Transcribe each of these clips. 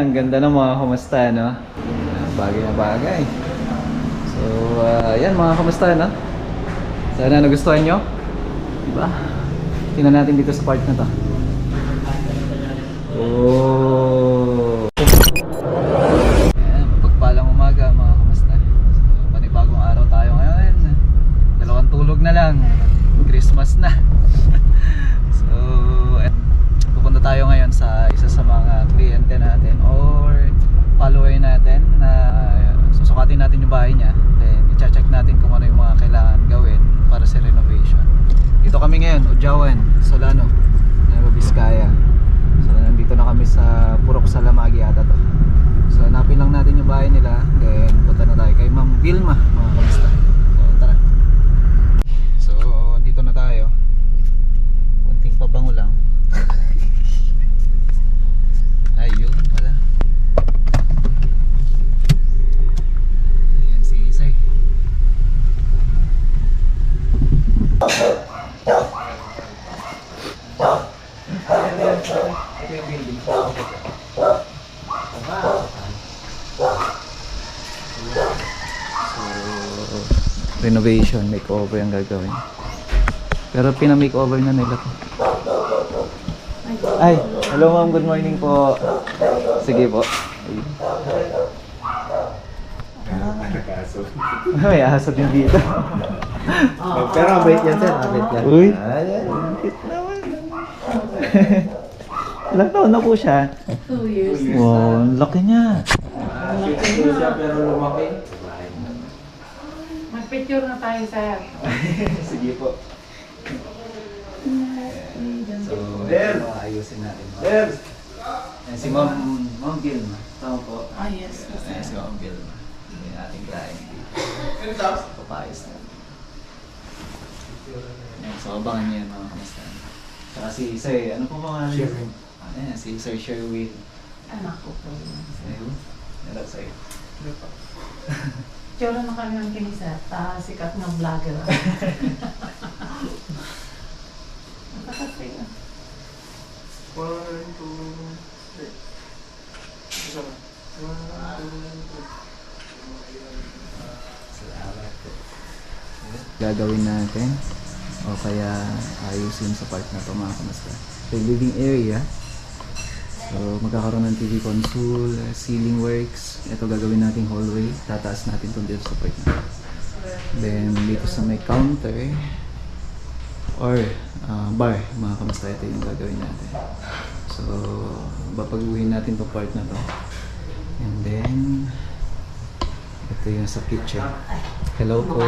ang ganda ng mga kamusta, no? Bagay na bagay. So, ah, yan mga kamusta, no? Sana nagustuhan nyo. Diba? Tingnan natin dito sa part na to. Oh! Ayan, pagpalang umaga mga kamusta. So, panibagong araw tayo ngayon. Dalawang tulog na lang. Christmas na. so, eh, pupunta tayo ngayon sa isa sa mga kliyente natin or follower natin na susukatin natin yung bahay niya. Then, i-check natin kung ano yung mga kailangan gawin para sa renovation. Dito kami ngayon, Ujawan, Solano, Nueva Vizcaya. So, nandito na kami sa Purok Salamagi ata to. So, hanapin lang natin yung bahay nila. Then, punta na tayo kay Ma'am Vilma, mga kamusta. So, tara. So, dito na tayo. Kunting pabango lang. Ayun pala. Ayan si Isay. Ito yung building. So, renovation, makeover ang gagawin. Pero pina-makeover na nila to. Ay, hello ma'am, good morning po. Sige po. May aso din dito. Pero mabait yan sir, mabait yan. Uy, ay, cute naman. Ilang taon na po siya? Two years. Wow, ang laki niya. Cute siya pero lumaki. Mag-picture na tayo, sir. Sige po. So, There. ito, ayusin natin. Sir! Ayan, si Ma'am, Ma'am Gilma. Tama po. Ah, yes. Ayan, si Ma'am Gilma. Yung ating client. Papayos na. Ayan, so abangan niyo yan mga kamusta. Saka si Sir, ano po pangalan? Sherwin. Ayan, si Sir Sherwin. Anak ko po. yun. Ayun. Hello, Sir. Picture na kami ng kinisa. Ta, sikat na vlogger. Nakakasay ah. One, two, three. Isa na. One, two, three. Salamat po. Gagawin natin o kaya ayusin sa part na to mga kamusta. So, living area. So, magkakaroon ng TV console, uh, ceiling works. Ito gagawin nating hallway. Tataas natin itong dito sa part na. Then, dito sa may counter or uh, bar, mga kamusta, ito yung gagawin natin. So, babaguhin natin itong part na to. And then, ito yung sa kitchen. Hello po.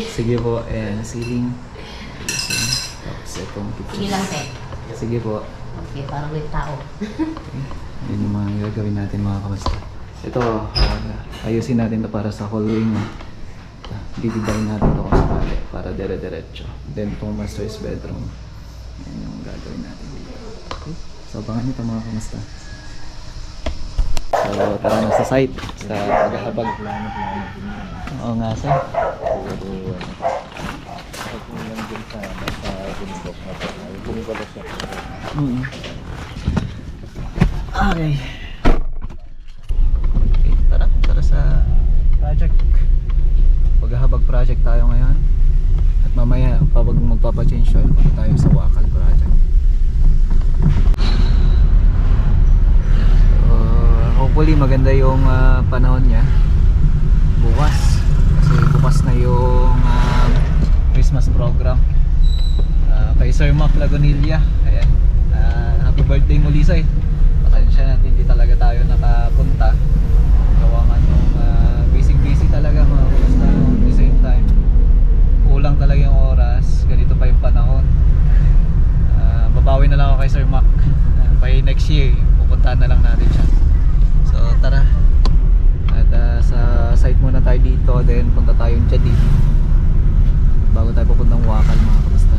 Sige po. And ceiling. Ayusin. Tapos itong Sige kitchen. Sige po. Okay, parang may tao. Yun yung mga gagawin natin mga kamusta. Ito, uh, ayusin natin to para sa hallway mo. Didibayin natin to kung sakali para dire-diretso. Then itong master's bedroom. Yan yung gagawin natin dito. Okay? So abangan nyo ito mga kamusta. So tara na sa site. Sa paghahabag. Oo nga sir. Mm. Okay. Okay, tara, tara sa project. Paghahabag project tayo ngayon. At mamaya, pag magpapa-change oil, punta tayo sa Wakal project. So, hopefully maganda yung ah, panahon niya. Bukas. Kasi bukas na yung ah, Christmas program. Ah, kay Lagonilla. Ayan. Ah, happy birthday muli Sir. Pasensya natin hindi talaga tayo nakapunta. Gawa nga nung ah, busy-busy talaga mga kumusta at the same time. Kulang talaga yung oras. Ganito pa yung panahon. Ah, babawi na lang ako kay Sir Mac. Ah, by next year, pupuntahan na lang natin siya. So tara. At ah, sa site muna tayo dito, then punta tayong Jadi. Bago tayo pupuntang Wakal mga kamusta.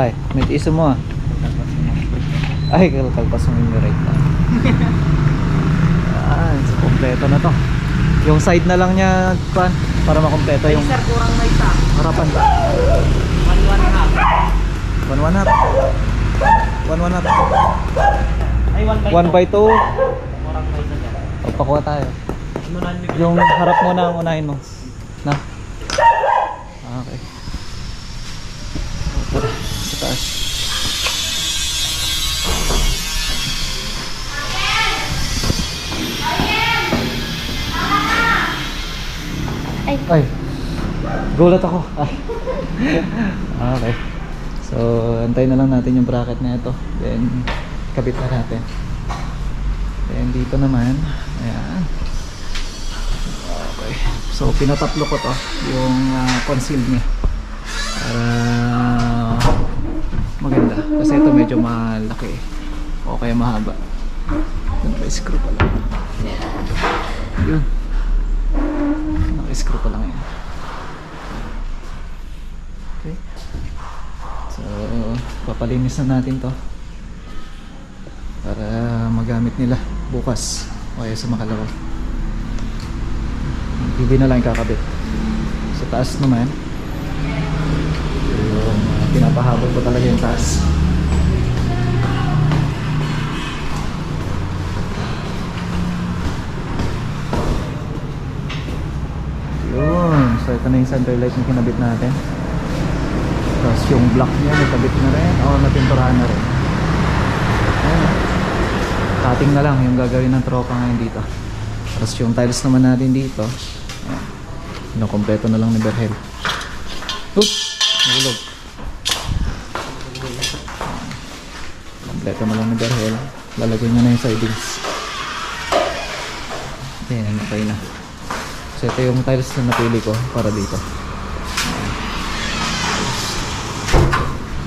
Tay, may tiisa mo ah. Ay, kalkalpas mo yung right na. Yan, so kompleto na to. Yung side na lang niya, pan, para makompleto yung Sir, kurang na isa. harapan ba? One, one half. One one up. One one up. Ay, one by One two. by two. Kurang na isa dyan. Pagpakuha tayo. Inunan mo Yung harap mo na ang unahin mo. Na. Ah, Okay. Taas. Ay. Ay. Gulat ako. Ay. okay. So, antayin na lang natin yung bracket na ito. Then, kabit na natin. Then, dito naman. Ayan. Okay. So, pinataplo ko to. Yung uh, concealed niya. Para maganda. Kasi ito medyo malaki. O kaya mahaba. Naka-screw pa lang. Yun. Naka-screw pa lang yan. Okay. So, papalinis na natin to. Para magamit nila bukas. O kaya sa makalawa. Hindi na lang kakabit. Sa taas naman, pinapahabol ko talaga yung taas. Yun. So ito na yung center light na kinabit natin. Tapos yung block niya nakabit na rin. O napinturahan na rin. Ayan. Cutting na lang yung gagawin ng tropa ngayon dito. Tapos yung tiles naman natin dito. Ayan. Kinukompleto na lang ni Berhel. Oops! Nahulog. Kompleto na lang ni Berhel. Lalagyan niya na yung sidings. Ayan, okay na. So ito yung tiles na napili ko para dito.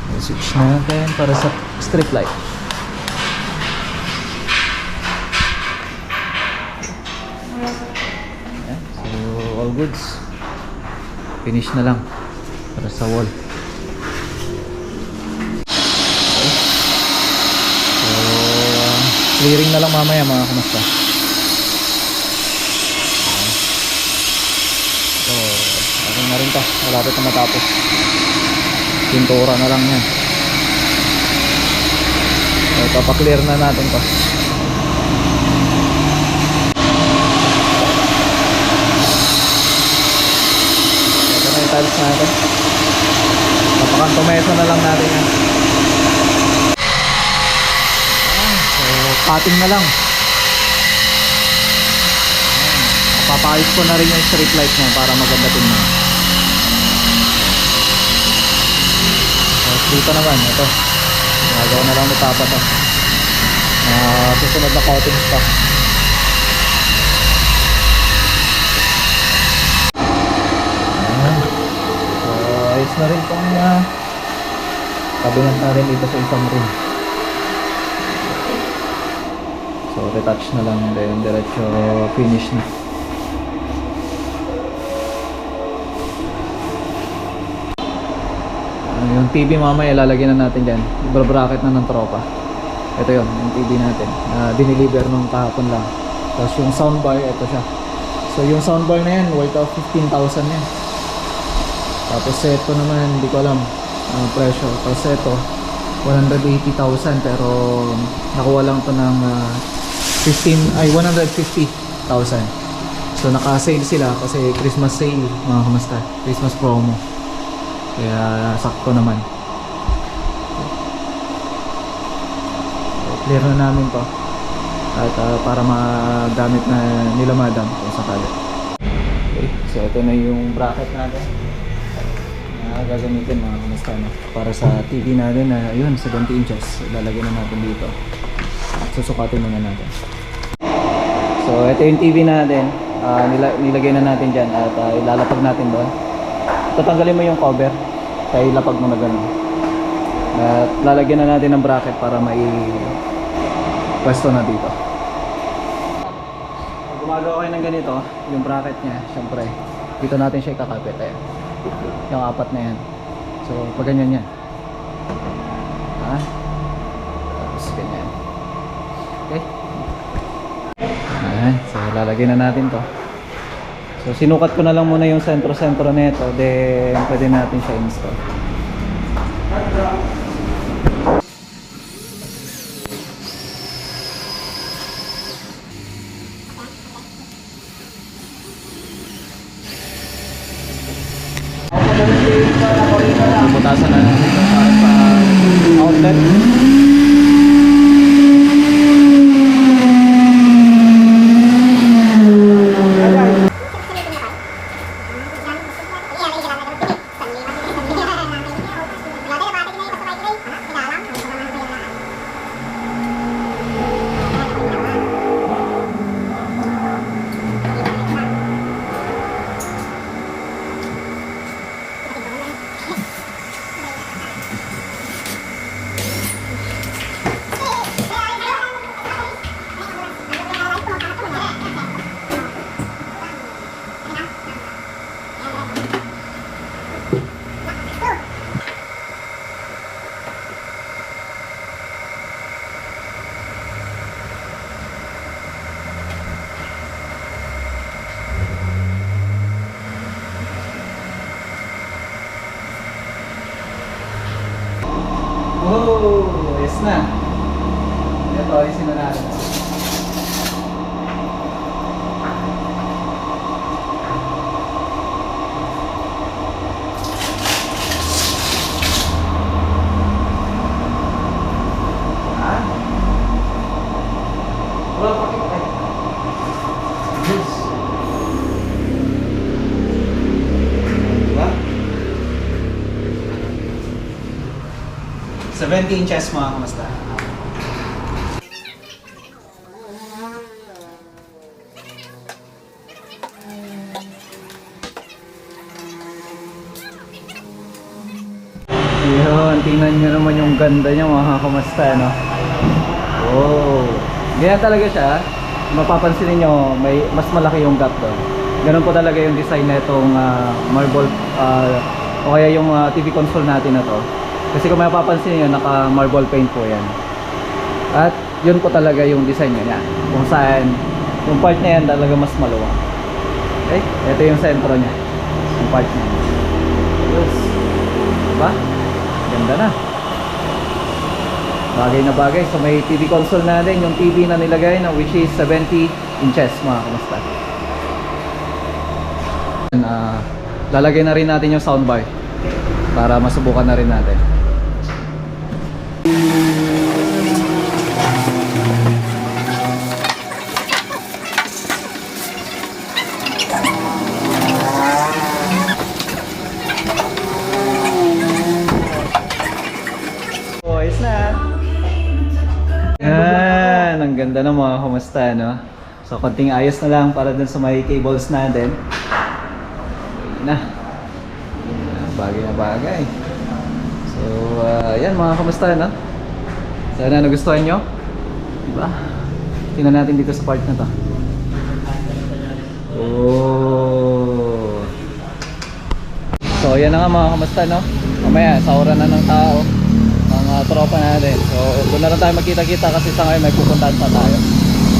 Ayan. Switch natin para sa strip light. Ayan. So all goods. Finish na lang para sa wall. Okay. So um, clearing na lang mamaya mga kamusta. So, okay na rin to. Malapit na matapos. Pintura na lang yan. So, papaklear na natin to. Ito na yung tiles natin. Papakantomesa na lang natin yan. Ayan, So, cutting na lang. Papayos ko na rin yung street light niya para maganda tingnan. Tapos dito naman, ito. Nagawa na lang ni Papa to. Uh, susunod na coatings pa. Ayan. So, ayos na rin itong uh, cabinet na rin dito sa isang room. So, retouch na lang then diretso finish na. Ano, yung TV mamaya ilalagyan na natin dyan. Ibra-bracket na ng tropa. Ito yon yung TV natin. Na diniliver nung kahapon lang. Tapos yung soundbar, ito siya. So yung soundbar na yan, worth of 15,000 yan. Tapos ito naman, hindi ko alam ang presyo. Tapos ito, 180,000 pero nakuha lang to ng ah, 15, ay 150,000. So naka-sale sila kasi Christmas sale mga kamusta. Christmas promo. Kaya sakto naman. So, clear na namin to. At ah, para magamit na nila madam kung sakali. Okay, so ito na yung bracket natin. Na gagamitin mga kamusta no? Para sa TV natin na yun, 70 inches. Lalagyan na natin dito. At susukatin muna natin. So ito yung TV natin. Ah, nila, nilagay na natin dyan at ah, ilalapag natin doon. Tatanggalin mo yung cover. Kaya ilapag mo na ganun. At lalagyan na natin ng bracket para may pwesto na dito. Gumagawa kayo ng ganito, yung bracket niya, syempre, dito natin siya ikakapit. Ayan yung apat na yan. So pag ganyan yan. Ha? Tapos ganyan. Okay. Ayan. so lalagay na natin to. So sinukat ko na lang muna yung sentro-sentro nito then pwede natin siya install. Bumutasan na natin para sa outlet. Oh, yes na. Ito, alisin na natin. Ah? Wala pa kita. Yes. Diba? 70 inches mga kamusta? Yun, tingnan nyo naman yung ganda niya mga kamusta, no? Wow! Ganyan talaga siya. Mapapansin niyo may mas malaki yung gap doon. Ganun po talaga yung design na itong ah, marble ah, o kaya yung ah, TV console natin na to. Kasi kung mapapansin niyo naka marble paint po yan. At yun po talaga yung design niya. Kung saan yung part na yan talaga mas maluwang. Okay? Ito yung sentro niya. Yung part niya. Yes. Diba? Ganda na. Bagay na bagay. So may TV console na din. Yung TV na nilagay na which is 70 inches mga kamusta. Uh, lalagay na rin natin yung soundbar para masubukan na rin natin. Ganda ng mga kumusta, no? So, konting ayos na lang para dun sa may cables natin. Okay na. Bagay na bagay. So, ah, yan mga kumusta, no? Sana nagustuhan nyo. Diba? Tingnan natin dito sa part na to. Oh. So, yan na nga mga kamusta, no? Mamaya, sa na ng tao, mga tropa natin. So, doon na lang tayo magkita-kita kasi sa ngayon may pupuntahan pa tayo.